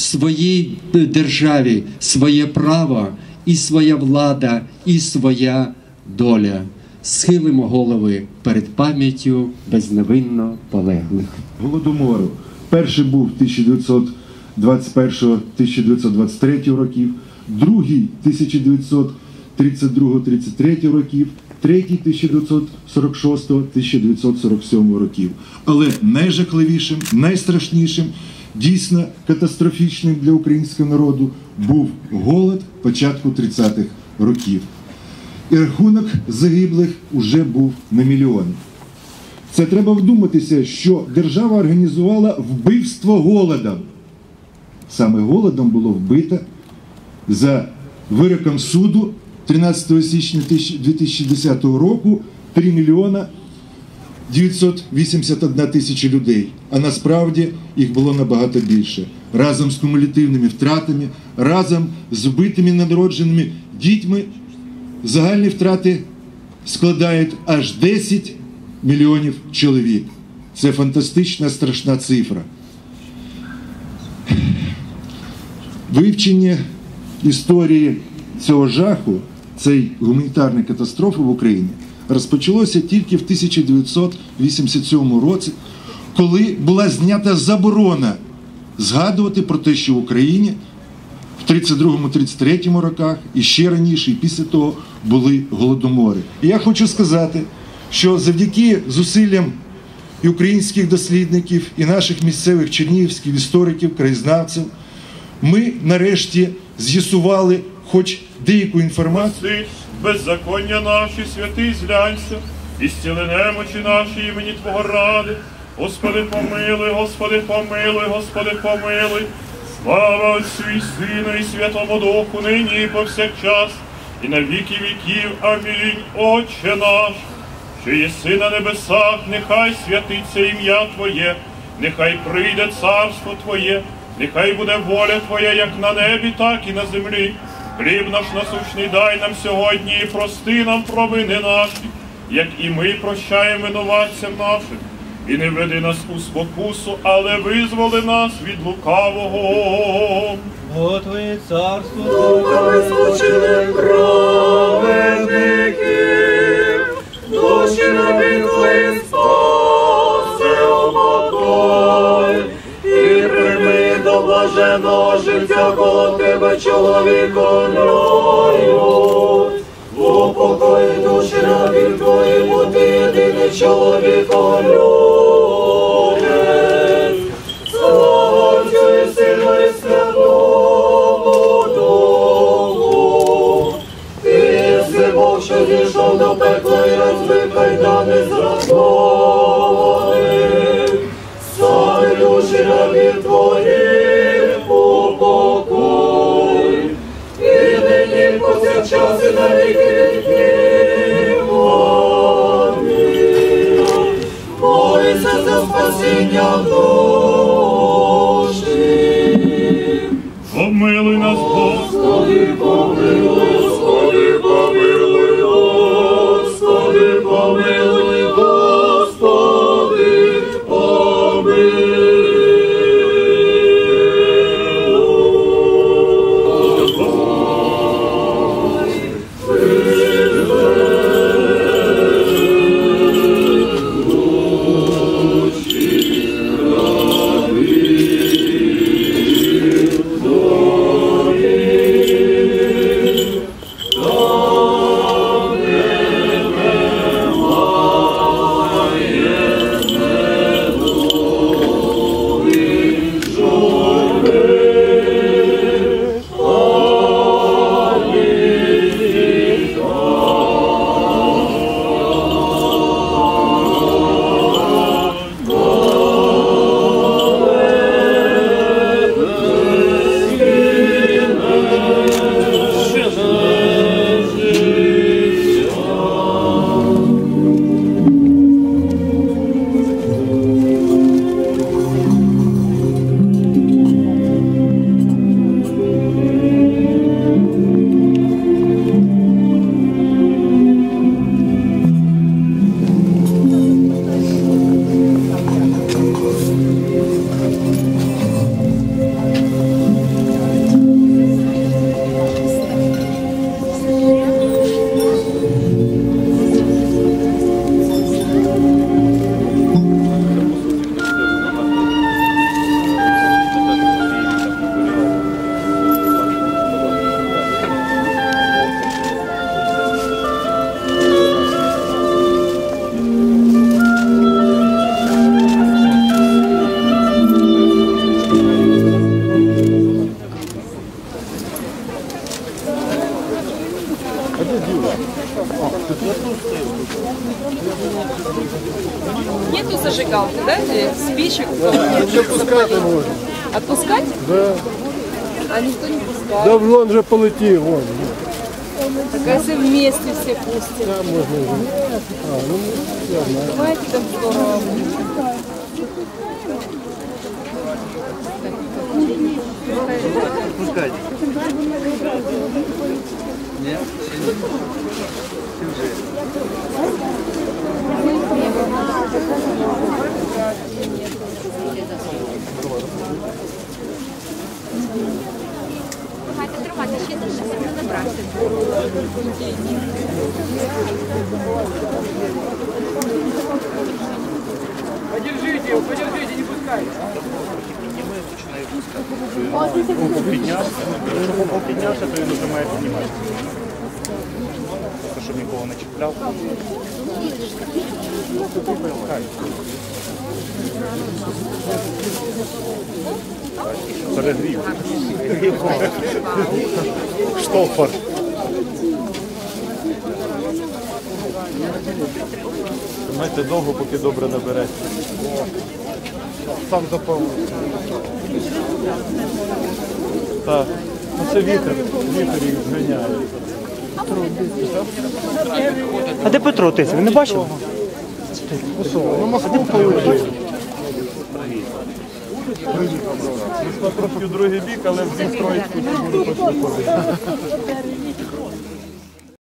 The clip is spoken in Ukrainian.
своїй державі своє право і своя влада, і своя доля. Схилимо голови перед пам'яттю безневинно полеглих. Голодомору. Перший був 1921-1923 років, другий 1932-33 років, третій 1946-1947 років. Але найжахливішим, найстрашнішим, дійсно катастрофічним для українського народу був голод початку 30-х років. І рахунок загиблих уже був на мільйони. Це треба вдуматися, що держава організувала вбивство голодом. Саме голодом було вбито за вироком суду 13 січня 2010 року 3 мільйона 981 тисяча людей. А насправді їх було набагато більше. Разом з кумулятивними втратами, разом з вбитими народженими дітьми загальні втрати складають аж 10 мільйонів чоловік. Це фантастична страшна цифра. Вивчення історії цього жаху, цієї гуманітарної катастрофи в Україні розпочалося тільки в 1987 році, коли була знята заборона згадувати про те, що в Україні в 32-33 роках і ще раніше, і після того були голодомори. І я хочу сказати, що завдяки зусиллям і українських дослідників, і наших місцевих чернігівських істориків, краєзнавців, ми нарешті з'ясували хоч деяку інформацію. Ти, беззаконня наші, святий зглянься, і зціли немочі наші імені Твого ради. Господи, помилуй, Господи, помилуй, Господи, помилуй. Слава Отцю і Сину, і Святому Духу, нині і повсякчас, і на віки віків. Амінь. Отче наш, що єси на небесах, нехай святиться ім'я Твоє, нехай прийде царство Твоє, нехай буде воля Твоя, як на небі, так і на землі. Хліб наш насущний дай нам сьогодні і прости нам провини наші, як і ми прощаємо винуватцям нашим. І не веди нас у спокусу, але визволи нас від лукавого. Бо Твоє царство, Духами спочили до життя коло тебе чоловікою. Упокой душі рабів твої, ти єдиний чоловіколюбець. Слава Отцю і Сину і Святому. Ти єси Бог, що до пекла і розбив кайдани зрадованих. Слави душі рабів твоїх спасіння душі. Помилуй нас, Господи, помилуй. зажигалки, да, спичек? Да, отпускать можно. Отпускать? Да. А никто не пускает. Да вон же полетел, вон. Так а если вместе все пустят Да, можно уже. А, ну, ну я знаю. Давайте там здорово. Пускайте. Тримайте, тримайте, ще не не забрався. Піднявся, то він вже має. Щоб нікого не чіпляв. Перегрів. Штопор. Тримайте довго, поки добре набереться. Сам заповнив. Так. Ну це вітер. Вітер їх зганяє. А де Петро Тиць? Ви не бачили? Ну, Москву полетів. Трошки в другий бік, але в Дністровську буду пішли ходити.